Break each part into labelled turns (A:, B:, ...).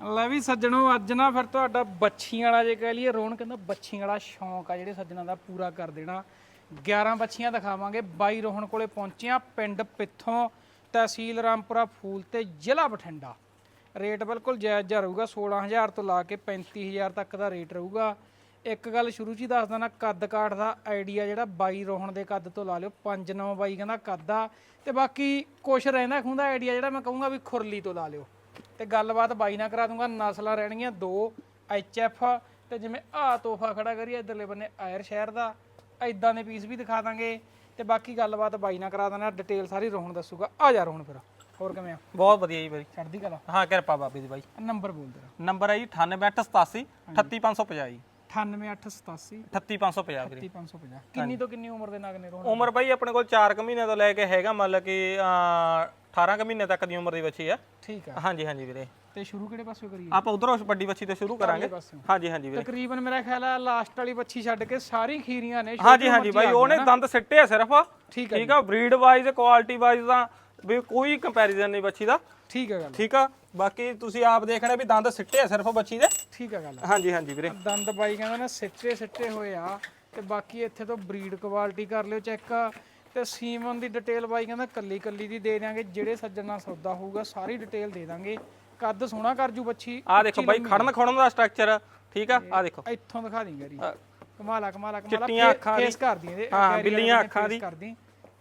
A: ਲੈ ਵੀ ਸੱਜਣੋ, ਅੱਜ ਨਾ ਫਿਰ ਤੁਹਾਡਾ ਬੱਛੀਆਂ ਵਾਲਾ ਜੇ ਕਹਿ ਲਈਏ ਰੋਣ ਕਹਿੰਦਾ ਬੱਛੀਆਂ ਵਾਲਾ ਸ਼ੌਂਕ ਆ ਜਿਹੜੇ ਸੱਜਣਾ ਦਾ ਪੂਰਾ ਕਰ ਦੇਣਾ। 11 ਬੱਛੀਆਂ ਦਿਖਾਵਾਂਗੇ। ਬਾਈ ਰੋਹਣ ਕੋਲੇ ਪਹੁੰਚਿਆ ਪਿੰਡ ਪਿੱਥੋਂ ਤਹਿਸੀਲ ਰਾਮਪੁਰਾ, ਫੂਲ ਤੇ ਜ਼ਿਲ੍ਹਾ ਬਠਿੰਡਾ। ਰੇਟ ਬਿਲਕੁਲ ਜਾਇਜ਼ ਜਿਹਾ ਰਹੂਗਾ 16000 ਤੋਂ ਲਾ ਕੇ 35000 ਤੱਕ ਦਾ ਰੇਟ ਰਹੂਗਾ। ਇੱਕ ਗੱਲ ਸ਼ੁਰੂ 'ਚ ਹੀ ਦੱਸ ਦਣਾ ਕੱਦ ਕਾਠ ਦਾ ਆਈਡੀਆ ਜਿਹੜਾ ਬਾਈ ਰੋਹਣ ਦੇ ਕੱਦ ਤੋਂ ਲਾ ਲਿਓ 5-9 ਬਾਈ ਕਹਿੰਦਾ ਕੱਦ ਆ। ਤੇ ਬਾਕੀ ਕੁਛ ਰਹਿੰਦਾ ਖੁੰਦਾ ਆਈਡੀਆ ਜਿਹੜਾ ਮੈਂ ਕਹੂੰਗਾ ਵੀ ਖੁਰਲੀ ਤੋਂ ਲਾ ਲਿਓ। ਤੇ ਗੱਲਬਾਤ ਬਾਈ ਨਾਲ ਕਰਾ ਦੂੰਗਾ ਨਸਲਾਂ ਰਹਿਣਗੀਆਂ ਦੋ ਐਫ ਤੇ ਜਿਵੇਂ ਆ ਤੋਹਫਾ ਖੜਾ ਕਰੀਏ ਇਧਰਲੇ ਬੰਨੇ ਆਇਰ ਸ਼ਹਿਰ ਦਾ ਐਦਾਂ ਦੇ ਪੀਸ ਵੀ ਦਿਖਾ ਦਾਂਗੇ ਤੇ ਬਾਕੀ ਗੱਲਬਾਤ ਬਾਈ ਨਾਲ ਕਰਾ ਦੇਣਾ ਡਿਟੇਲ ਸਾਰੀ ਰੋਹਣ ਦੱਸੂਗਾ। ਆ ਜਾ ਰੋਹਣ ਫਿਰ ਹੋਰ ਕਿਵੇਂ ਆ?
B: ਬਹੁਤ ਵਧੀਆ ਜੀ ਬਾਈ।
A: ਚੜ੍ਹਦੀ ਕਲਾ।
B: ਹਾਂ ਕਿਰਪਾ ਬਾਬੇ ਦੀ ਬਾਈ।
A: ਨੰਬਰ ਬੋਲ ਤੇਰਾ।
B: ਨੰਬਰ ਹੈ ਜੀ 9887 38550 ਜੀ।
A: 98887
B: 38550 ਵੀਰੇ।
A: 35550 ਕਿੰਨੀ ਤੋਂ ਕਿੰਨੀ ਉਮਰ ਦੇ ਨਗ ਨੇ ਰੋਹਣ
B: ਉਮਰ ਬਾਈ ਆਪਣੇ ਕੋਲ 4 ਕੁ ਮਹੀਨੇ ਤੋਂ ਲੈ ਕੇ ਹੈਗਾ ਮੰਨ ਲਾ ਕਿ 18 ਕੁ ਮਹੀਨੇ ਤੱਕ ਦੀ ਉਮਰ ਦੀ ਬੱਚੀ ਆ।
A: ਠੀਕ ਆ।
B: ਹਾਂਜੀ ਹਾਂਜੀ ਵੀਰੇ।
A: ਤੇ ਸ਼ੁਰੂ ਕਿਹੜੇ ਪਾਸੋਂ ਕਰੀਏ?
B: ਆਪਾਂ ਉਧਰੋਂ ਵੱਡੀ ਬੱਚੀ ਤੋਂ ਸ਼ੁਰੂ ਕਰਾਂਗੇ।
A: ਪਾਸਿਓਂ।
B: ਹਾਂਜੀ ਹਾਂਜੀ ਵੀਰੇ।
A: ਤਕਰੀਬਨ ਮੇਰਾ ਖਿਆਲ ਆ ਲਾਸਟ ਵਾਲੀ ਬੱਚੀ ਛੱਡ ਕੇ ਸਾਰੀ ਖੀਰੀਆਂ ਨੇ
B: ਹਾਂਜੀ ਹਾਂਜੀ ਬਾਈ ਉਹਨੇ ਦੰਦ ਸਿੱਟੇ ਆ ਸਿਰਫ।
A: ਠੀਕ
B: ਠੀਕ ਆ ਬਰੀਡ ਵਾਈਜ਼ ਕੁਆਲਿਟੀ ਵਾਈਜ਼ ਤਾਂ ਵੀ ਕੋਈ ਕੰਪੈਰੀਜ਼ਨ ਨਹੀਂ ਬੱਚੀ ਦਾ।
A: ਠੀਕ ਹੈ ਗੱਲ
B: ਠੀਕ ਆ ਬਾਕੀ ਤੁਸੀਂ ਆਪ ਦੇਖਣਾ ਵੀ ਦੰਦ ਸਿੱਟੇ ਆ ਸਿਰਫ ਬੱਚੀ ਦੇ।
A: ਠੀਕ ਹੈ ਗੱਲ
B: ਹਾਂਜੀ ਹਾਂਜੀ ਵੀਰੇ।
A: ਦੰਦ ਬਾਈ ਕਹਿੰਦਾ ਨਾ ਸਿੱਟੇ ਸਿੱਟੇ ਹੋਏ ਆ ਤੇ ਬਾਕੀ ਇੱਥੇ ਤੋਂ ਬਰੀਡ ਕੁਆਲਿਟੀ ਕਰ ਲਿਓ ਚੈੱਕ ਤੇ ਸੀਮਨ ਦੀ ਡਿਟੇਲ ਬਾਈ ਕਹਿੰਦਾ ਕੱਲੀ ਕੱਲੀ ਦੀ ਦੇ ਦਿਆਂਗੇ ਜਿਹੜੇ ਸੱਜਣ ਨਾਲ ਸੌਦਾ ਹੋਊਗਾ ਸਾਰੀ ਡਿਟੇਲ ਦੇ ਦਾਂਗੇ। ਕੱਦ ਸੋਹਣਾ ਕਰ ਜੂ ਬੱਚੀ
B: ਆ ਦੇਖੋ ਬਾਈ ਖੜਨ ਖੜਨ ਦਾ ਸਟਰਕਚਰ ਠੀਕ ਆ? ਆ ਦੇਖੋ।
A: ਇੱਥੋਂ ਦਿਖਾ ਦੀ ਗਰੀ ਕਮਾਲਾ ਕਮਾਲਾ ਕਮਾਲਾ
B: ਚਿੱਟੀਆਂ ਅੱਖਾਂ
A: ਫੇਸ ਕਰਦੀ ਇਹਦੇ
B: ਹਾਂ, ਬਿੱਲੀਆਂ ਅੱਖਾਂ ਦੀ।
A: ਕਰਦੀ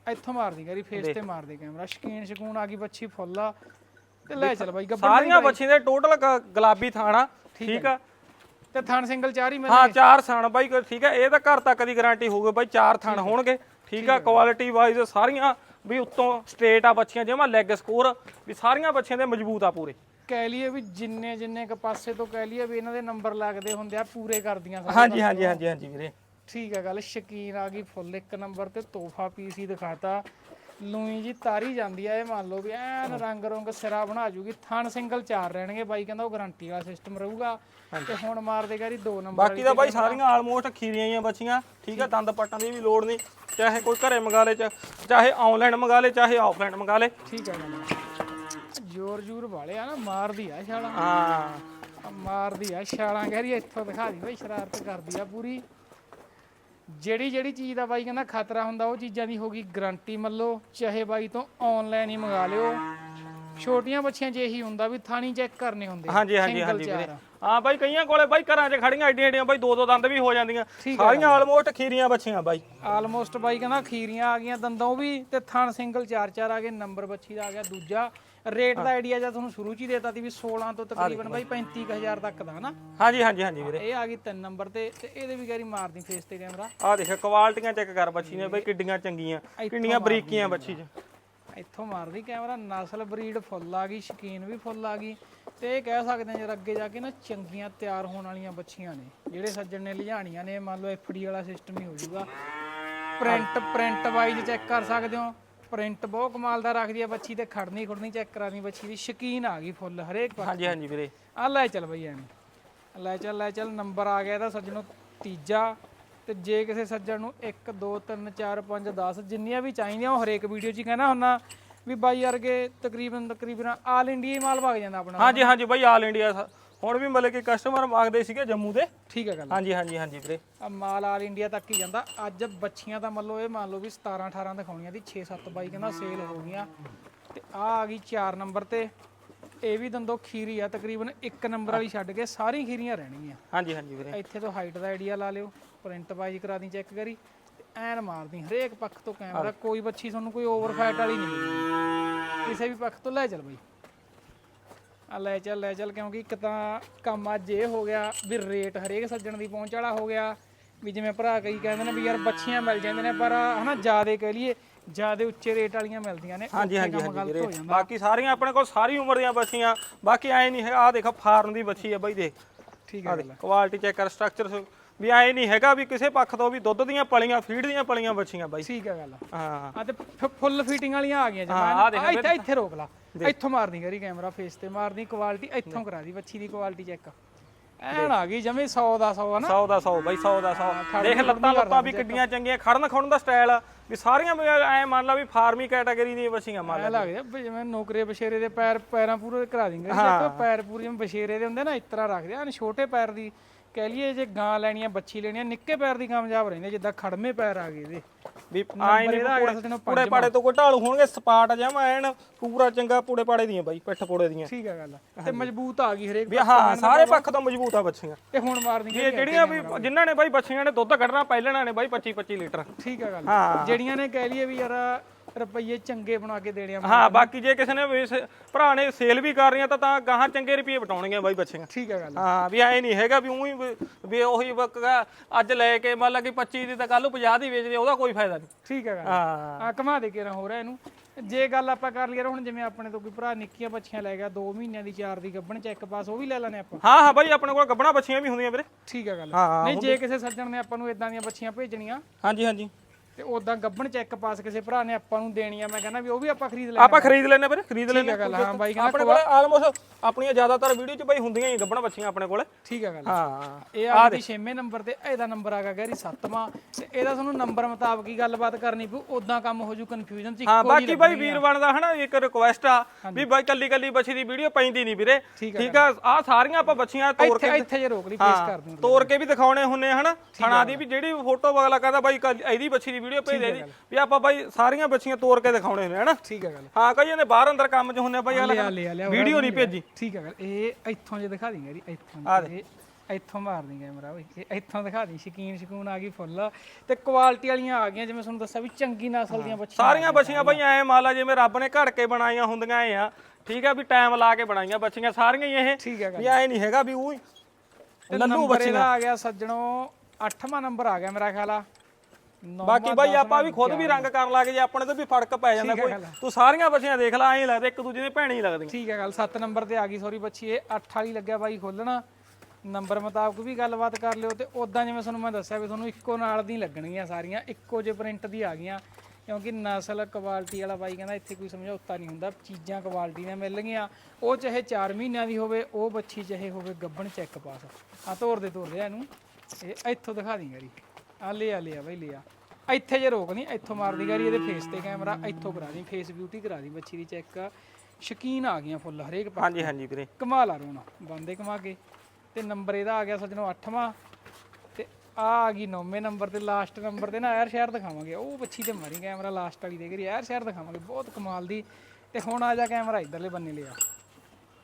A: ਇੱਥੋਂ ਮਾਰਦੀ ਗਰੀ ਫੇਸ ਤੇ ਮਾਰਦੇ ਕੈਮਰਾ ਸ਼ਕੀਨ ਸ਼ਕੂਨ ਆ ਗਈ ਬੱਚੀ ਫੁੱਲ ਆ। ਤੇ ਲੈ ਚੱਲ ਬਾਈ ਗੱਬਰ
B: ਸਾਰੀਆਂ ਬੱਚੀਆਂ ਦੇ ਟੋਟਲ ਗੁਲਾਬੀ ਥਾਣਾ ਠੀਕ ਆ
A: ਤੇ ਥਣ ਸਿੰਗਲ ਚਾਰ ਹੀ ਮਿਲ
B: ਹਾਂ ਚਾਰ ਥਣ ਬਾਈ ਠੀਕ ਆ ਇਹ ਤਾਂ ਘਰ ਤੱਕ ਦੀ ਗਾਰੰਟੀ ਹੋਊਗੀ ਬਾਈ ਚਾਰ ਥਣ ਹੋਣਗੇ। ਠੀਕ ਆ ਕੁਆਲਿਟੀ ਵਾਈਜ਼ ਸਾਰੀਆਂ ਵੀ ਉੱਤੋਂ ਸਟ੍ਰੇਟ ਆ ਬੱਚੀਆਂ ਜਿਵੇਂ ਲੈਗ ਸਕੋਰ ਵੀ ਸਾਰੀਆਂ ਬੱਚੀਆਂ ਦੇ ਮਜ਼ਬੂਤ ਆ ਪੂਰੇ।
A: ਕਹਿ ਲਈਏ ਵੀ ਜਿੰਨੇ ਜਿੰਨੇ ਕ ਪਾਸੇ ਤੋਂ ਕਹਿ ਲਈਏ ਵੀ ਇਹਨਾਂ ਦੇ ਨੰਬਰ ਲੱਗਦੇ ਹੁੰਦੇ ਆ ਪੂਰੇ ਕਰਦੀਆਂ
B: ਹਾਂਜੀ ਹਾਂਜੀ ਹਾਂਜੀ ਹਾਂਜੀ ਵੀਰੇ।
A: ਠੀਕ ਹੈ ਗੱਲ ਸ਼ਕੀਨ ਆ ਗਈ ਫੁੱਲ ਇੱਕ ਨੰਬਰ ਤੇ ਤੋਹਫਾ ਪੀਸ ਹੀ ਦਿਖਾਤਾ। ਲੂਈ ਜੀ ਤਾਰੀ ਜਾਂਦੀ ਆ ਇਹ ਮੰਨ ਲਓ ਵੀ ਐਨ ਰੰਗ ਰੰਗ ਸਿਰਾ ਬਣਾ ਜੂਗੀ ਥਣ ਸਿੰਗਲ ਚਾਰ ਰਹਿਣਗੇ ਬਾਈ ਕਹਿੰਦਾ ਉਹ ਗਾਰੰਟੀ ਵਾਲਾ ਸਿਸਟਮ ਰਹੂਗਾ ਤੇ ਹੁਣ ਮਾਰ ਦੇ ਗਾਰੀ ਦੋ ਨੰਬਰ
B: ਬਾਕੀ ਤਾਂ ਬਾਈ ਸਾਰੀਆਂ ਆਲਮੋਸਟ ਖੀਰੀਆਂ ਹੀ ਆ ਬੱਚੀਆਂ ਠੀਕ ਆ ਦੰਦ ਪੱਟਾਂ ਦੀ ਵੀ ਲੋੜ ਨਹੀਂ ਚਾਹੇ ਕੋਈ ਘਰੇ ਮੰਗਾ ਲੇ ਚਾਹੇ ਆਨਲਾਈਨ ਮੰਗਾ ਲੇ ਚਾਹੇ ਆਫਲਾਈਨ ਮੰਗਾ ਲੇ।
A: ਠੀਕ ਹੈ ਗੱਲ ਜੋਰ ਜੂਰ ਵਾਲੇ ਆ ਨਾ ਮਾਰਦੀ ਆ ਛਾਲਾਂ।
B: ਹਾਂ।
A: ਆ ਮਾਰਦੀ ਆ ਛਾਲਾਂ ਗਹਿਰੀ ਇੱਥੋਂ ਦਿਖਾ ਦੀ ਬਈ ਸ਼ਰਾਰਤ ਕਰਦੀ ਆ ਪੂਰੀ। ਜਿਹੜੀ ਜਿਹੜੀ ਚੀਜ਼ ਦਾ ਬਾਈ ਕਹਿੰਦਾ ਖਤਰਾ ਹੁੰਦਾ ਉਹ ਚੀਜ਼ਾਂ ਦੀ ਹੋਗੀ ਗਾਰੰਟੀ ਮੱਲੋ ਚਾਹੇ ਬਾਈ ਤੋਂ ਆਨਲਾਈਨ ਹੀ ਮੰਗਾ ਲਿਓ। ਛੋਟੀਆਂ ਬੱਚੀਆਂ 'ਚ ਇਹੀ ਹੁੰਦਾ ਵੀ ਥਾਣੀ ਚੈੱਕ ਕਰਨੇ ਹੁੰਦੇ
B: ਹਾਂਜੀ ਹਾਂਜੀ ਹਾਂਜੀ ਵੀਰੇ। ਹਾਂ ਬਾਈ ਕਈਆਂ ਕੋਲੇ ਬਾਈ ਘਰਾਂ 'ਚ ਖੜੀਆਂ ਐਡੀਆਂ ਐਡੀਆਂ ਬਾਈ ਦੋ ਦੋ ਦੰਦ ਵੀ ਹੋ ਜਾਂਦੀਆਂ। ਸਾਰੀਆਂ ਆਲਮੋਸਟ ਖੀਰੀਆਂ ਬੱਚੀਆਂ ਬਾਈ।
A: ਆਲਮੋਸਟ ਬਾਈ ਕਹਿੰਦਾ ਖੀਰੀਆਂ ਆ ਗਈਆਂ ਦੰਦੋਂ ਵੀ ਤੇ ਥਣ ਸਿੰਗਲ ਚਾਰ ਚਾਰ ਆ ਗਏ ਨੰਬਰ ਬੱਚੀ ਦਾ ਆ ਗਿਆ ਦੂਜਾ। ਰੇਟ ਦਾ ਆਈਡੀਆ ਜਾਂ ਤੁਹਾਨੂੰ ਸ਼ੁਰੂ ਚ ਹੀ ਦੇਤਾ ਸੀ ਵੀ 16 ਤੋਂ ਤਕਰੀਬਨ ਬਾਈ 35000 ਤੱਕ ਦਾ ਹਨਾ?
B: ਹਾਂਜੀ ਹਾਂਜੀ ਹਾਂਜੀ ਵੀਰੇ।
A: ਇਹ ਆ ਗਈ ਤਿੰਨ ਨੰਬਰ ਤੇ ਤੇ ਇਹਦੇ ਵੀ ਗੈਰੀ ਮਾਰਦੀ ਫੇਸ ਤੇ ਕੈਮਰਾ
B: ਆਹ ਦੇਖ ਕੁਆਲਟੀਆਂ ਚੈੱਕ ਕਰ ਬੱਚੀ ਨੇ ਬਾਈ ਕਿੱਡੀਆਂ ਚੰਗੀਆਂ ਕਿੰਨੀਆਂ ਬਰੀਕੀਆਂ ਬੱਚੀ 'ਚ।
A: ਇੱਥੋਂ ਮਾਰਦੀ ਕੈਮਰਾ ਨਸਲ ਬਰੀਡ ਫੁੱਲ ਆ ਗਈ ਸ਼ਕੀਨ ਵੀ ਫੁੱਲ ਆ ਗਈ। ਤੇ ਇਹ ਕਹਿ ਸਕਦੇ ਆ ਜਰ ਅੱਗੇ ਜਾ ਕੇ ਨਾ ਚੰਗੀਆਂ ਤਿਆਰ ਹੋਣ ਵਾਲੀਆਂ ਬੱਚੀਆਂ ਨੇ। ਜਿਹੜੇ ਸੱਜਣ ਨੇ ਲਿਜਾਣੀਆਂ ਨੇ ਮੰਨ ਲਓ ਐਫਡੀ ਵਾਲਾ ਸਿਸਟਮ ਹੀ ਹੋ ਜਾਊਗਾ ਪ੍ਰਿੰਟ ਪ੍ਰਿੰਟ ਵਾਈਜ਼ ਚੈੱਕ ਕਰ ਸਕਦੇ ਹੋ। ਪ੍ਰਿੰਟ ਬਹੁਤ ਕਮਾਲ ਦਾ ਰੱਖਦੀ ਆ ਬੱਚੀ ਤੇ ਖੜਨੀ ਖੁੜਨੀ ਚੈੱਕ ਕਰਾਣੀ ਬੱਚੀ ਦੀ ਸ਼ਕੀਨ ਆ ਗਈ ਫੁੱਲ ਹਰੇਕ ਪਾਸੇ।
B: ਹਾਂਜੀ ਹਾਂਜੀ ਵੀਰੇ।
A: ਆ ਲੈ ਚੱਲ ਬਈ ਐਵੇਂ। ਲੈ ਚੱਲ ਲੈ ਚੱਲ ਨੰਬਰ ਆ ਗਿਆ ਇਹਦਾ ਸੱਜਣੋ ਤੀਜਾ। ਤੇ ਜੇ ਕਿਸੇ ਸੱਜਣ ਨੂੰ 1 2 3 4 5 10 ਜਿੰਨੀਆਂ ਵੀ ਚਾਹੀਦੀਆਂ ਉਹ ਹਰੇਕ ਵੀਡੀਓ 'ਚ ਹੀ ਕਹਿਣਾ ਹੁੰਨਾ ਵੀ ਬਾਈ ਵਰਗੇ ਤਕਰੀਬਨ ਤਕਰੀਬਨ ਆਲ ਇੰਡੀਆ ਹੀ ਮਾਲ ਭਾਗ ਜਾਂਦਾ ਆਪਣਾ।
B: ਹਾਂਜੀ ਹਾਂਜੀ ਬਾਈ ਆਲ ਇੰਡੀਆ ਹੁਣ ਵੀ ਮਤਲਬ ਕਿ ਕਸਟਮਰ ਮੰਗਦੇ ਸੀਗੇ ਜੰਮੂ ਦੇ।
A: ਠੀਕ ਹੈ ਗੱਲ।
B: ਹਾਂਜੀ ਹਾਂਜੀ ਹਾਂਜੀ ਵੀਰੇ।
A: ਆ ਮਾਲ ਆਲ ਇੰਡੀਆ ਤੱਕ ਹੀ ਜਾਂਦਾ। ਅੱਜ ਬੱਚੀਆਂ ਤਾਂ ਮੰਨ ਲਓ ਇਹ ਮੰਨ ਲਓ ਵੀ 17 18 ਦਿਖਾਉਣੀਆਂ ਦੀ 6 7 ਬਾਈ ਕਹਿੰਦਾ ਸੇਲ ਹੋ ਗਈਆਂ। ਤੇ ਆ ਆ ਗਈ 4 ਨੰਬਰ ਤੇ। ਇਹ ਵੀ ਦੰਦੋ ਖੀਰੀ ਆ ਤਕਰੀਬਨ 1 ਨੰਬਰ ਵਾਲੀ ਛੱਡ ਕੇ ਸਾਰੀ ਖੀਰੀਆਂ ਰਹਿਣਗੀਆਂ।
B: ਹਾਂਜੀ ਹਾਂਜੀ ਵੀਰੇ।
A: ਇੱਥੇ ਤੋਂ ਹਾਈਟ ਦਾ ਆਈਡੀਆ ਲਾ ਲਿਓ ਪ੍ਰਿੰਟ ਵਾਈਜ਼ ਕਰਾ ਦੀ ਚੈੱਕ ਕਰੀ ਐਨ ਮਾਰਦੀ ਹਰੇਕ ਪੱਖ ਤੋਂ ਕੈਮਰਾ ਕੋਈ ਬੱਚੀ ਤੁਹਾਨੂੰ ਕੋਈ ਓਵਰ ਫੈਟ ਵਾਲੀ ਨਹੀਂ। ਕਿਸੇ ਵੀ ਪੱਖ ਤੋਂ ਲੈ ਚੱਲ ਬਈ। ਆ ਲੈ ਚੱਲ ਲੈ ਚੱਲ ਕਿਉਂਕਿ ਇੱਕ ਤਾਂ ਕੰਮ ਅੱਜ ਇਹ ਹੋ ਗਿਆ ਵੀ ਰੇਟ ਹਰੇਕ ਸੱਜਣ ਦੀ ਪਹੁੰਚ ਵਾਲਾ ਹੋ ਗਿਆ ਵੀ ਜਿਵੇਂ ਭਰਾ ਕਈ ਕਹਿੰਦੇ ਨੇ ਵੀ ਯਾਰ ਬੱਚੀਆਂ ਮਿਲ ਜਾਂਦੇ ਨੇ ਪਰ ਹਨਾ ਜਿਆਦੇ ਕਹਿ ਲਈਏ ਜਿਆਦੇ ਉੱਚੇ ਰੇਟ ਵਾਲੀਆਂ ਮਿਲਦੀਆਂ ਨੇ
B: ਹਾਂਜੀ ਹਾਂਜੀ ਹਾਂਜੀ ਵੀਰੇ ਬਾਕੀ ਸਾਰੀਆਂ ਆਪਣੇ ਕੋਲ ਸਾਰੀ ਉਮਰ ਦੀਆਂ ਬੱਚੀਆਂ ਬਾਕੀ ਐ ਨਹੀਂ ਹੈਗਾ ਆ ਦੇਖੋ ਫਾਰਮ ਦੀ ਬੱਚੀ ਆ ਬਾਈ ਦੇਖ।
A: ਠੀਕ ਹੈ
B: ਕੁਆਲਿਟੀ ਚੈੱਕ ਕਰ ਸਟਰਕਚਰ ਵੀ ਐ ਨਹੀਂ ਹੈਗਾ ਵੀ ਕਿਸੇ ਪੱਖ ਤੋਂ ਵੀ ਦੁੱਧ ਦੀਆਂ ਪਲੀਆਂ ਫੀਡ ਦੀਆਂ ਪਲੀਆਂ ਬੱਚੀਆਂ ਬਾਈ।
A: ਠੀਕ ਹੈ ਗੱਲ
B: ਹਾਂ।
A: ਆ ਤੇ ਫੁੱਲ ਫਿਟਿੰਗ ਵਾਲੀਆਂ ਆ ਗਈਆਂ ਜਮਾਨ ਇੱਥੇ ਇੱਥੇ ਰੋਕ ਲਾ। ਇੱਥੋਂ ਮਾਰਦੀ ਕਰੀ ਕੈਮਰਾ ਫੇਸ ਤੇ ਮਾਰਦੀ ਕੁਆਲਿਟੀ ਇੱਥੋਂ ਕਰਾ ਦੀ ਬੱਚੀ ਦੀ ਕੁਆਲਿਟੀ ਚੈੱਕ ਐਨ ਆ ਗਈ ਜਮੇ 100 ਦਾ 100 ਹਨਾ?
B: 100 ਦਾ 100 ਬਾਈ 100 ਦਾ 100
A: ਖੜਨ
B: ਦੇਖ ਲੱਤਾਂ ਲੱਤਾਂ ਵੀ ਕਿੱਡੀਆਂ ਚੰਗੀਆਂ ਖੜਨ ਖੜਨ ਦਾ ਸਟਾਈਲ ਆ। ਵੀ ਸਾਰੀਆਂ ਐ ਮੰਨ ਲਾ ਵੀ ਫਾਰਮੀ ਕੈਟਾਗਰੀ ਦੀਆਂ ਬੱਚੀਆਂ ਮੰਨ ਲਾ
A: ਲੱਗਦਾ ਜਿਵੇਂ ਨੌਕਰੇ ਬਸ਼ੇਰੇ ਦੇ ਪੈਰ ਪੈਰਾਂ ਪੂਰੇ ਕਰਾ ਦਿੰਗੇ ਜੇ ਪੈਰ ਪੂਰੇ ਜਿਵੇਂ ਬਸ਼ੇਰੇ ਦੇ ਹੁੰਦੇ ਨਾ ਇਸ ਤਰ੍ਹਾਂ ਰੱਖਦੇ ਆ। ਛੋਟੇ ਪੈਰ ਦੀ ਕਹਿ ਲਈਏ ਜੇ ਗਾਂ ਲੈਣੀ ਆ ਬੱਚੀ ਲੈਣੀ ਆ ਨਿੱਕੇ ਪੈਰ ਦੀ ਕਾਮਯਾਬ ਰਹਿੰਦੇ ਜਿੱਦਾਂ ਖੜਮੇ ਪੈਰ ਆ ਗਏ ਇਹਦੇ।
B: ਵੀ ਆਏ
A: ਸੱਜਣੋ
B: ਪੂੜੇ ਪਾੜੇ ਤੋਂ ਕੋਈ ਢਾਲੂ ਹੋਣਗੇ ਸਪਾਟ ਜਮਾ ਐਨ ਪੂਰਾ ਚੰਗਾ ਪੂੜੇ ਪਾੜੇ ਦੀਆਂ ਬਾਈ ਪਿੱਠ ਪੂੜੇ ਦੀਆਂ।
A: ਠੀਕ ਆ ਗੱਲ ਤੇ ਮਜ਼ਬੂਤ ਆ ਗਈ ਹਰੇਕ
B: ਵੀ ਹਾਂ ਸਾਰੇ ਪੱਖ ਤੋਂ ਮਜ਼ਬੂਤ ਆ ਬੱਚੀਆਂ।
A: ਇਹ ਹੁਣ ਮਾਰ ਦਿੰਗੇ
B: ਇਹ ਜਿਹੜੀਆਂ ਵੀ ਜਿਨ੍ਹਾਂ ਨੇ ਬਾਈ ਬੱਚੀਆਂ ਨੇ ਦੁੱਧ ਕੱਢਣਾ ਪਹਿਲਣਾ ਨੇ ਬਾਈ 25 25 ਲੀਟਰ।
A: ਠੀਕ ਆ ਗੱਲ। ਜਿਹੜੀਆਂ ਨੇ ਕਹਿ ਲਈਏ ਵੀ ਯਾਰ ਰੁਪਈਏ ਚੰਗੇ ਬਣਾ ਕੇ ਦੇਣੇ ਆ।
B: ਹਾਂ ਬਾਕੀ ਜੇ ਕਿਸੇ ਨੇ ਵੀ ਸ- ਭਰਾ ਨੇ ਸੇਲ ਵੀ ਕਰ ਰਹੀਆਂ ਤਾਂ ਤਾਂ ਗਾਹਾਂ ਚੰਗੇ ਰੁਪਏ ਵਟਾਉਣਗੀਆਂ ਬਾਈ ਬੱਚੀਆਂ।
A: ਠੀਕ ਆ ਗੱਲ।
B: ਹਾਂ ਵੀ ਐ ਨਹੀਂ ਹੈਗਾ ਵੀ ਉਹੀ ਵੀ ਉਹੀ ਬੱਕਾ ਅੱਜ ਲੈ ਕੇ ਮੰਨ ਲਾ ਕਿ 25 ਦੀ ਤਾਂ ਕੱਲ ਨੂੰ 50 ਦੀ ਵੇਚਦੇ ਉਹਦਾ ਕੋਈ ਫਾਇਦਾ ਨਹੀਂ।
A: ਠੀਕ ਆ ਗੱਲ।
B: ਹਾਂ।
A: ਆ ਕਮਾ ਦੇ ਕੇ ਨਾ ਹੋ ਰਿਹਾ ਇਹਨੂੰ। ਜੇ ਗੱਲ ਆਪਾਂ ਕਰ ਲਈਏ ਹੁਣ ਜਿਵੇਂ ਆਪਣੇ ਤੋਂ ਕੋਈ ਭਰਾ ਨਿੱਕੀਆਂ ਬੱਚੀਆਂ ਲੈ ਗਿਆ 2 ਮਹੀਨਿਆਂ ਦੀ 4 ਦੀ ਗੱਭਣ ਚੈੱਕ ਪਾਸ ਉਹ ਵੀ ਲੈ ਲੈਣੇ ਆਪਾਂ।
B: ਹਾਂ ਹਾਂ ਬਾਈ ਆਪਣੇ ਕੋਲ ਗੱਬਣਾ ਬੱਚੀਆਂ ਵੀ ਹੁੰਦੀਆਂ ਵੀਰੇ।
A: ਠੀਕ ਆ ਗੱਲ।
B: ਹਾਂ,
A: ਨਹੀਂ ਜੇ ਕਿਸੇ ਸੱਜਣ ਨੇ ਆਪਾਂ ਨੂੰ ਇਦਾਂ ਦੀਆਂ ਬੱਚੀਆਂ ਭੇਜਣੀਆਂ
B: ਹਾਂਜੀ ਹਾਂਜੀ।
A: ਤੇ ਉਦਾਂ ਗੱਭਣ ਚੈੱਕ ਪਾਸ ਕਿਸੇ ਭਰਾ ਨੇ ਆਪਾਂ ਨੂੰ ਦੇਣੀ ਆ ਮੈਂ ਕਹਿੰਦਾ ਵੀ ਉਹ ਵੀ ਆਪਾਂ ਖਰੀਦ ਲੈ
B: ਆਪਾਂ ਖਰੀਦ ਲੈਣੇ ਵੀਰੇ ਖਰੀਦ ਲੈਣੇ
A: ਗੱਲ ਹਾਂ ਬਾਈ ਕਹਿੰਦਾ
B: ਆਪਣੇ ਕੋਲ ਆਲਮੋਸਟ ਆਪਣੀਆਂ ਜ਼ਿਆਦਾਤਰ ਵੀਡੀਓ 'ਚ ਬਾਈ ਹੁੰਦੀਆਂ ਹੀ ਗੱਬਣਾ ਬੱਚੀਆਂ ਆਪਣੇ ਕੋਲ।
A: ਠੀਕ ਆ ਗੱਲ।
B: ਹਾਂ।
A: ਇਹ ਆ ਗਈ 6ਵੇਂ ਨੰਬਰ ਤੇ ਇਹਦਾ ਨੰਬਰ ਆਗਾ ਗੈਰੀ 7ਵਾਂ ਤੇ ਇਹਦਾ ਤੁਹਾਨੂੰ ਨੰਬਰ ਮੁਤਾਬਕ ਹੀ ਗੱਲਬਾਤ ਕਰਨੀ ਪਊ ਉਦਾਂ ਕੰਮ ਹੋ ਜੂ ਕਨਫਿਊਜ਼ਨ ਚ
B: ਹਾਂ
A: ਇੱਕੋ
B: ਬਾਕੀ ਬਾਈ ਵੀਰ ਬਣਦਾ ਹਨਾ ਇੱਕ ਰਿਕੁਐਸਟ ਆ ਵੀ ਬਾਈ ਕੱਲੀ ਕੱਲੀ ਬੱਚੀ ਦੀ ਵੀਡੀਓ ਪੈਂਦੀ ਨਹੀਂ ਵੀਰੇ।
A: ਠੀਕ
B: ਆ ਆ ਸਾਰੀਆਂ ਆਪਾਂ ਬੱਚੀਆਂ ਤੋੜ
A: ਇੱਥੇ ਇੱਥੇ ਜੇ ਰੋਕ ਲਈ ਪੇਸ਼ ਕਰ ਦੂੰ
B: ਤੋੜ ਕੇ ਵੀ ਦਿਖਾਉਣੇ ਹੁੰਨੇ ਹਨਾ ਥਣਾ ਦੀ ਵੀ ਜਿਹੜੀ ਫੋਟੋ ਅਗਲਾ ਕਹਿੰਦਾ ਬਾਈ ਇਹਦੀ ਬੱਚੀ ਦੀ ਵੀਡੀਓ ਭੇਜ ਦੇ ਦੀ ਵੀ ਆਪਾਂ ਬਾਈ ਸਾਰੀਆਂ ਬੱਚੀਆਂ ਤੋੜ ਕੇ ਦਿਖਾਉਣੇ ਹੁੰਨੇ ਹਨਾ?
A: ਠੀਕ ਆ ਗੱਲ।
B: ਹਾਂ ਕਈਆਂ ਨੇ ਬਾਹਰ ਅੰਦਰ ਕੰਮ 'ਚ ਹੁੰਨੇ ਬਾਈ ਅਗਲਾ
A: ਲਿਆ ਲਿਆ
B: ਵੀਡੀਓ ਨਹੀਂ ਭੇਜੀ।
A: ਠੀਕ ਆ ਗੱਲ ਇਹ ਇੱਥੋਂ ਜੇ ਦਿਖਾ ਦਿੰਗੇ ਯਾਰੀ ਇੱਥੋਂ
B: ਆ
A: ਇਹ ਇੱਥੋਂ ਮਾਰ ਦਿੰਗੇ ਕੈਮਰਾ ਓਏ ਇੱਥੋਂ ਦਿਖਾ ਦੀ ਸ਼ਕੀਨ ਸ਼ਕੂਨ ਆ ਗਈ ਫੁੱਲ। ਤੇ ਕੁਆਲਿਟੀ ਵਾਲੀਆਂ ਆ ਗਈਆਂ ਜਿਵੇਂ ਤੁਹਾਨੂੰ ਦੱਸਿਆ ਵੀ ਚੰਗੀ ਨਸਲ ਦੀਆਂ ਬੱਚੀਆਂ
B: ਸਾਰੀਆਂ ਬੱਚੀਆਂ ਬਾਈ ਐ ਮੰਨ ਲਾ ਜਿਵੇਂ ਰੱਬ ਨੇ ਘੜ ਕੇ ਬਣਾਈਆਂ ਹੁੰਦੀਆਂ ਐ ਆ ਠੀਕ ਆ ਵੀ ਟਾਈਮ ਲਾ ਕੇ ਬਣਾਈਆਂ ਬੱਚੀਆਂ ਸਾਰੀਆਂ ਹੀ ਇਹ
A: ਠੀਕ ਆ ਗੱਲ।
B: ਵੀ ਐ ਨਹੀਂ ਹੈਗਾ ਵੀ ਉਹ। ਲੱਲੂ ਬੱਚੀਆਂ।
A: ਆ ਗਿਆ ਸੱਜਣੋ 8ਵਾਂ ਨੰਬਰ ਆ ਗਿਆ ਮੇਰਾ ਖਿਆਲ ਆ।
B: ਬਾਕੀ ਬਾਈ ਆਪਾਂ ਵੀ ਖੁਦ ਵੀ ਰੰਗ ਕਰਨ ਲੱਗੇ ਜੇ ਆਪਣੇ ਤੋਂ ਵੀ ਫ਼ਰਕ ਪੈ ਜਾਂਦਾ ਕੋਈ। ਤੂੰ ਸਾਰੀਆਂ ਬੱਚੀਆਂ ਦੇਖ ਲੈ ਐਂ ਲੱਗਦਾ ਇੱਕ ਦੂਜੇ ਦੇ ਭੈਣੇ ਹੀ
A: ਠੀਕ ਹੈ ਗੱਲ 7 ਨੰਬਰ ਤੇ ਆ ਗਈ ਸੌਰੀ ਬੱਚੀ ਇਹ 8 ਵਾਲੀ ਲੱਗਿਆ ਬਾਈ ਖੋਲਣਾ। ਨੰਬਰ ਮੁਤਾਬਕ ਵੀ ਗੱਲਬਾਤ ਕਰ ਲਿਓ ਤੇ ਉਦਾਂ ਜਿਵੇਂ ਤੁਹਾਨੂੰ ਮੈਂ ਦੱਸਿਆ ਵੀ ਤੁਹਾਨੂੰ ਇੱਕੋ ਨਾਲ ਦੀ ਲੱਗਣਗੀਆਂ ਸਾਰੀਆਂ ਇੱਕੋ ਜਿਹੇ ਪ੍ਰਿੰਟ ਦੀ ਆ ਗਈਆਂ। ਕਿਉਂਕਿ ਨਸਲ ਕੁਆਲਿਟੀ ਵਾਲਾ ਬਾਈ ਕਹਿੰਦਾ ਇੱਥੇ ਕੋਈ ਸਮਝੌਤਾ ਨਹੀਂ ਹੁੰਦਾ ਚੀਜ਼ਾਂ ਕੁਆਲਿਟੀ ਦੀਆਂ ਮਿਲਣਗੀਆਂ। ਉਹ ਚਾਹੇ 4 ਮਹੀਨਿਆਂ ਦੀ ਹੋਵੇ ਉਹ ਬੱਚੀ ਚਾਹੇ ਹੋਵੇ ਗੱਬਣ ਚੈੱਕ ਪਾਸ ਆ ਤੋਰ ਦੇ ਤੋਰ ਦੇ ਇਹਨੂੰ। ਇਹ ਇੱਥੋਂ ਦਿਖਾ ਦੀ ਗਰੀ ਆ ਲੈ ਆ ਲੈ ਆ ਬਾਈ ਲੈ ਆ। ਇੱਥੇ ਜੇ ਰੋਕ ਨਹੀਂ ਇੱਥੋਂ ਮਾਰਦੀ ਗਰੀ ਇਹਦੇ ਫੇਸ ਤੇ ਕੈਮਰਾ ਇੱਥੋਂ ਕਰਾ ਦੀ ਫੇਸ ਬਿਊਟੀ ਕਰਾ ਦੀ ਬੱਚੀ ਦੀ ਚੈੱਕ ਸ਼ਕੀਨ ਆ ਗਈਆਂ ਫੁੱਲ ਹਰੇਕ ਪਾਸੇ।
B: ਹਾਂਜੀ ਹਾਂਜੀ ਵੀਰੇ।
A: ਕਮਾਲ ਆ ਰੋਣਾ ਬੰਦੇ ਕਮਾ ਕੇ। ਤੇ ਨੰਬਰ ਇਹਦਾ ਆ ਗਿਆ ਸੱਜਣੋ 8ਵਾਂ ਤੇ ਆ ਆ ਗਈ 9ਵੇਂ ਨੰਬਰ ਤੇ ਲਾਸਟ ਨੰਬਰ ਤੇ ਨਾ ਐਰ ਸ਼ਹਿਰ ਦਿਖਾਵਾਂਗੇ। ਉਹ ਬੱਚੀ ਤੇ ਮਾਰੀ ਕੈਮਰਾ ਲਾਸਟ ਵਾਲੀ ਦੇ ਕਰੀ ਐਰ ਸ਼ਹਿਰ ਦਿਖਾਵਾਂਗੇ। ਬਹੁਤ ਕਮਾਲ ਦੀ। ਤੇ ਹੁਣ ਆ ਜਾ ਕੈਮਰਾ ਇਧਰਲੇ ਬੰਨੇ ਲਿਆ।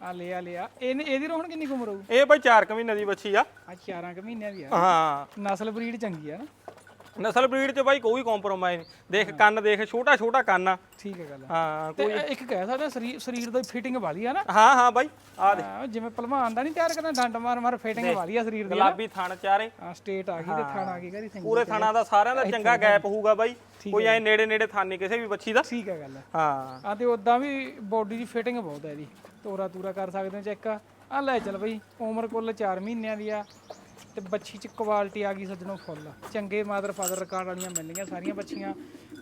A: ਆ ਲਿਆ ਲਿਆ ਇਹਨੇ ਇਹਦੀ ਰੋਹਣ ਕਿੰਨੀ ਕੁ ਉਮਰ ਹੋਊ?
B: ਇਹ ਬਾਈ 4 ਮਹੀਨੇ ਦੀ ਬੱਚੀ ਆ।
A: ਆ 4 ਕੁ ਮਹੀਨਿਆਂ ਦੀ ਆ।
B: ਹਾਂ।
A: ਨਸਲ ਬਰੀਡ ਚੰਗੀ ਆ ਨਾ।
B: ਨਸਲ ਬਰੀਡ 'ਚ ਬਾਈ ਕੋਈ ਕੰਪਰੋਮਾਈਜ਼ ਨਹੀਂ ਦੇਖ ਕੰਨ ਦੇਖ ਛੋਟਾ ਛੋਟਾ ਕੰਨ ਆ।
A: ਠੀਕ ਹੈ ਗੱਲ
B: ਹਾਂ
A: ਤੇ ਇੱਕ ਕਹਿ ਸਕਦੇ ਹਾਂ, ਸਰੀਰ ਸਰੀਰ ਦੀ ਫਿਟਿੰਗ ਵਾਲੀ ਆ ਨਾ।
B: ਹਾਂ ਹਾਂ ਬਾਈ ਆ ਦੇ
A: ਹਾਂ, ਜਿਵੇਂ ਭਲਵਾਨ ਦਾ ਨਹੀਂ ਤਿਆਰ ਕਰਨਾ ਡੰਡ ਮਾਰ ਮਾਰ ਫਿਟਿੰਗ ਵਾਲੀ ਆ ਸਰੀਰ ਦੀ
B: ਗੁਲਾਬੀ ਥਣ ਚਾਰੇ।
A: ਆ ਸਟੇਟ ਆ ਗਈ ਤੇ ਥਾਣਾ ਆ ਗਈ ਕਰੀ ਸਿੰਘ
B: ਪੂਰੇ ਥਣਾ ਦਾ ਸਾਰਿਆਂ ਦਾ ਚੰਗਾ ਗੈਪ ਹੋਊਗਾ ਬਾਈ। ਕੋਈ ਐ ਨੇੜੇ ਨੇੜੇ ਥਣ ਨਹੀਂ ਕਿਸੇ ਵੀ ਬੱਚੀ ਦਾ।
A: ਠੀਕ ਹੈ ਗੱਲ
B: ਹਾਂ।
A: ਆ ਤੇ ਉਦਾਂ ਵੀ ਬਾਡੀ ਦੀ ਫਿਟਿੰਗ ਬਹੁਤ ਹੈ ਇਹਦੀ। ਤੋਰਾ ਤੂਰਾ ਕਰ ਸਕਦੇ ਹੋ ਚੈੱਕ ਆ। ਲੈ ਚੱਲ ਬਈ ਉਮਰ ਕੁੱਲ 4 ਮਹੀਨਿਆਂ ਦੀ ਆ। ਤੇ ਬੱਚੀ ਚ ਕੁਆਲਿਟੀ ਆ ਗਈ ਸੱਜਣੋ ਫੁੱਲ। ਚੰਗੇ ਮਾਦਰ ਫਾਦਰ ਰਿਕਾਰਡ ਵਾਲੀਆਂ ਮਿਲਣੀਆਂ ਸਾਰੀਆਂ ਬੱਚੀਆਂ।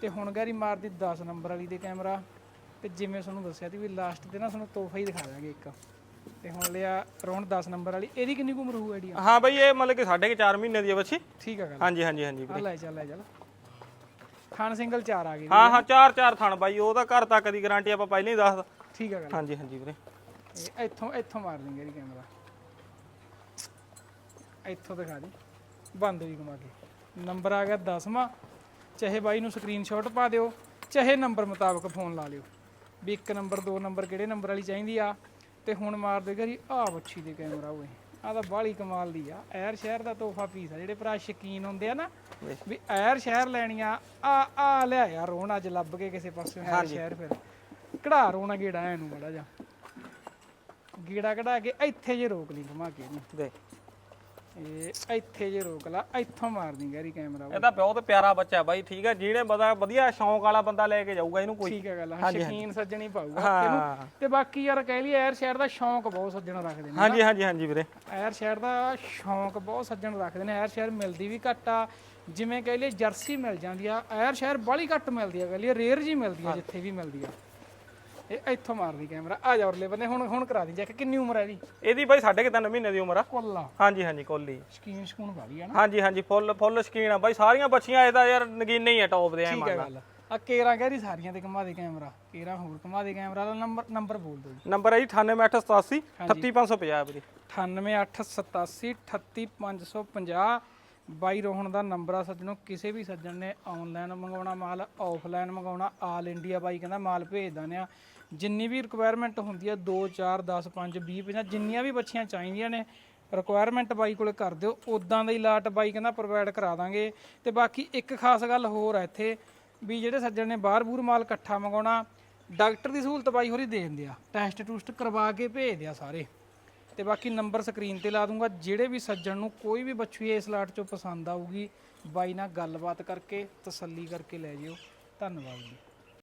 A: ਤੇ ਹੁਣ ਗੈਰੀ ਮਾਰਦੀ 10 ਨੰਬਰ ਵਾਲੀ ਦੇ ਕੈਮਰਾ ਤੇ ਜਿਵੇਂ ਤੁਹਾਨੂੰ ਦੱਸਿਆ ਸੀ ਵੀ ਲਾਸਟ ਤੇ ਨਾ ਤੁਹਾਨੂੰ ਤੋਹਫਾ ਹੀ ਦਿਖਾ ਦਾਂਗੇ ਇੱਕ। ਤੇ ਹੁਣ ਲਿਆ ਰੌਣ 10 ਨੰਬਰ ਵਾਲੀ। ਇਹਦੀ ਕਿੰਨੀ ਕੁ ਉਮਰ ਹੋਊ ਆਈਡੀਆ
B: ਹਾਂ ਬਾਈ ਇਹ ਮਤਲਬ ਕਿ ਸਾਢੇ 4 ਮਹੀਨੇ ਦੀ ਆ ਬੱਚੀ।
A: ਠੀਕ ਆ ਗੱਲ।
B: ਹਾਂਜੀ ਹਾਂਜੀ ਹਾਂਜੀ
A: ਆ ਲੈ ਚੱਲ ਲੈ ਚੱਲ। ਖਾਨ ਸਿੰਗਲ 4 ਆ ਗਈ।
B: ਹਾਂ ਹਾਂ ਚਾਰ ਚਾਰ ਥਣ ਬਾਈ। ਉਹਦਾ ਘਰ ਤੱਕ ਦੀ ਗਾਰੰਟੀ ਆਪਾਂ ਪਹਿਲਾਂ ਹੀ ਦੱਸ
A: ਠੀਕ ਆ ਗੱਲ।
B: ਹਾਂਜੀ ਹਾਂਜੀ ਵੀਰੇ।
A: ਇਹ ਇੱਥੋਂ ਇੱਥੋਂ ਮਾਰ ਦਿੰਗੇ ਇਹਦੀ ਕੈਮਰਾ ਇੱਥੋਂ ਦਿਖਾ ਦੀ। ਬੰਦ ਵੀ ਘੁਮਾ ਕੇ। ਨੰਬਰ ਆ ਗਿਆ 10ਵਾਂ ਚਾਹੇ ਬਾਈ ਨੂੰ ਸਕਰੀਨਸ਼ਾਟ ਪਾ ਦਿਓ ਚਾਹੇ ਨੰਬਰ ਮੁਤਾਬਕ ਫੋਨ ਲਾ ਲਿਓ। ਵੀ ਇੱਕ ਨੰਬਰ ਦੋ ਨੰਬਰ ਕਿਹੜੇ ਨੰਬਰ ਵਾਲੀ ਚਾਹੀਦੀ ਆ? ਤੇ ਹੁਣ ਮਾਰ ਦੇ ਘਰੀ ਆ ਬੱਚੀ ਦੇ ਕੈਮਰਾ ਓਏ। ਆ ਤਾਂ ਬਾਹਲੀ ਕਮਾਲ ਦੀ ਆ। ਐਰ ਸ਼ਹਿਰ ਦਾ ਤੋਹਫਾ ਪੀਸ ਆ। ਜਿਹੜੇ ਭਰਾ ਸ਼ਕੀਨ ਹੁੰਦੇ ਆ ਨਾ ਵੀ ਐਰ ਸ਼ਹਿਰ ਲੈਣੀਆਂ ਆ ਆ ਲਿਆ ਯਾਰ ਰੋਣ ਅੱਜ ਲੱਭ ਕੇ ਕਿਸੇ ਪਾਸੇ ਐਰ ਸ਼ਹਿਰ ਫਿਰ। ਕਢਾ ਰੋਣਾ ਗੇੜਾ ਇਹਨੂੰ ਬੜਾ ਜਾ ਗੀੜਾ ਕਢਾ ਕੇ ਇੱਥੇ ਜੇ ਰੋਕ ਲਈ ਘੁਮਾ ਕੇ ਇਹਨੂੰ।
B: ਦੇ
A: ਇਹ ਇੱਥੇ ਜੇ ਰੋਕ ਲਾ ਇੱਥੋਂ ਮਾਰ ਦੀ ਗੈਰੀ ਕੈਮਰਾ
B: ਇਹ ਤਾਂ ਬਹੁਤ ਪਿਆਰਾ ਬੱਚਾ ਬਾਈ ਠੀਕ ਹੈ ਜਿਹੜੇ ਬੰਦਾ ਵਧੀਆ ਸ਼ੌਂਕ ਵਾਲਾ ਬੰਦਾ ਲੈ ਕੇ ਜਾਊਗਾ ਇਹਨੂੰ ਕੋਈ।
A: ਠੀਕ ਹੈ ਗੱਲ ਆ, ਸ਼ਕੀਨ ਸੱਜਣੀ ਪਾਊਗਾ
B: ਹਾਂ।
A: ਇਹਨੂੰ ਤੇ ਬਾਕੀ ਯਾਰ ਕਹਿ ਲਈ ਐਰ ਸ਼ਹਿਰ ਦਾ ਸ਼ੌਂਕ ਬਹੁਤ ਸੱਜਣ ਰੱਖਦੇ ਨੇ
B: ਹਾਂਜੀ ਹਾਂਜੀ ਹਾਂਜੀ ਵੀਰੇ।
A: ਐਰ ਸ਼ਹਿਰ ਦਾ ਸ਼ੌਂਕ ਬਹੁਤ ਸੱਜਣ ਰੱਖਦੇ ਨੇ। ਐਰ ਸ਼ਹਿਰ ਮਿਲਦੀ ਵੀ ਘੱਟ ਆ। ਜਿਵੇਂ ਕਹਿ ਲਈਏ ਜਰਸੀ ਮਿਲ ਜਾਂਦੀ ਆ। ਐਰ ਸ਼ਹਿਰ ਬਾਲੀ ਘੱਟ ਮਿਲਦੀ ਆ ਕਹਿ ਲਈਏ ਰੇਅਰ ਜੀ ਮਿਲਦੀ ਆ ਜਿੱਥੇ ਵੀ ਮਿਲਦੀ ਆ। ਇਹ ਇੱਥੋਂ ਮਾਰਦੀ ਕੈਮਰਾ। ਆ ਜਾ ਉਰਲੇ ਬੰਨੇ ਹੁਣ ਹੁਣ ਕਰਾ ਦੀ ਚੈੱਕ ਕਿੰਨੀ ਉਮਰ ਹੈ ਇਹਦੀ?
B: ਇਹਦੀ ਬਾਈ ਸਾਢੇ ਕੁ ਤਿੰਨ ਮਹੀਨੇ ਦੀ ਉਮਰ ਆ।
A: ਕੁੱਲਾ
B: ਹਾਂਜੀ ਹਾਂਜੀ ਕੋਲੀ
A: ਸਕੀਨ ਸਕੂਨ ਵਾਲੀ ਹੈ ਨਾ।
B: ਹਾਂਜੀ ਹਾਂਜੀ ਫੁੱਲ ਫੁੱਲ ਸ਼ਕੀਨ ਆ। ਬਾਈ ਸਾਰੀਆਂ ਬੱਚੀਆਂ ਇਹਦਾ ਯਾਰ ਨਗੀਨੇ ਹੀ ਆ ਟੌਪ ਦੇ ਐ
A: ਠੀਕ ਹੈ ਗੱਲ। ਆ ਕੇਰਾ ਕਹਿ ਰਹੀ ਸਾਰੀਆਂ ਤੇ ਘੁਮਾ ਦੇ ਕੈਮਰਾ। ਕੇਰਾ ਹੋਰ ਘੁਮਾ ਦੇ ਕੈਮਰਾ ਦਾ ਨੰਬਰ ਨੰਬਰ ਬੋਲ ਦਿਓ ਜੀ।
B: ਨੰਬਰ ਹੈ ਜੀ 9888 38550 ਵੀਰੇ।
A: 9887838550 ਬਾਈ ਰੋਹਣ ਦਾ ਨੰਬਰ ਆ ਸੱਜਣੋ ਕਿਸੇ ਵੀ ਸੱਜਣ ਨੇ ਆਨਲਾਈਨ ਮੰਗਾਉਣਾ ਮਾਲ ਆਫਲਾਈਨ ਮੰਗਾਉਣਾ ਆਲ ਇੰਡੀਆ ਬਾਈ ਕਹਿੰਦਾ ਮਾਲ ਭੇਜ ਦਿੰਦੇ ਆ। ਜਿੰਨੀ ਵੀ ਰਿਕੁਆਇਰਮੈਂਟ ਹੁੰਦੀ ਆ 2 4 10 5 20 50 ਜਿੰਨੀਆਂ ਵੀ ਬੱਚੀਆਂ ਚਾਹੀਦੀਆਂ ਨੇ ਰਿਕੁਆਇਰਮੈਂਟ ਬਾਈ ਕੋਲੇ ਕਰ ਦਿਓ। ਉਦਾਂ ਦਾ ਹੀ ਲਾਟ ਬਾਈ ਕਹਿੰਦਾ ਪ੍ਰੋਵਾਈਡ ਕਰਾ ਦਾਂਗੇ। ਤੇ ਬਾਕੀ ਇੱਕ ਖਾਸ ਗੱਲ ਹੋਰ ਹੈ ਇੱਥੇ, ਵੀ ਜਿਹੜੇ ਸੱਜਣ ਨੇ ਬਾਹਰ ਬੂਰ ਮਾਲ ਇਕੱਠਾ ਮੰਗਾਉਣਾ ਡਾਕਟਰ ਦੀ ਸਹੂਲਤ ਬਾਈ ਹੋਰੀ ਦੇ ਦਿੰਦੇ ਆ। ਟੈਸਟ ਟੂਸਟ ਕਰਵਾ ਕੇ ਭੇਜਦੇ ਆ ਸਾਰੇ। ਤੇ ਬਾਕੀ ਨੰਬਰ ਸਕਰੀਨ ਤੇ ਲਾ ਦੂੰਗਾ। ਜਿਹੜੇ ਵੀ ਸੱਜਣ ਨੂੰ ਕੋਈ ਵੀ ਬੱਚੀ ਇਸ ਲਾਟ ਚੋਂ ਪਸੰਦ ਆਊਗੀ, ਬਾਈ ਨਾਲ ਗੱਲਬਾਤ ਕਰਕੇ ਤਸੱਲੀ ਕਰਕੇ ਲੈ ਜਿਓ। ਧੰਨਵਾਦ ਜੀ।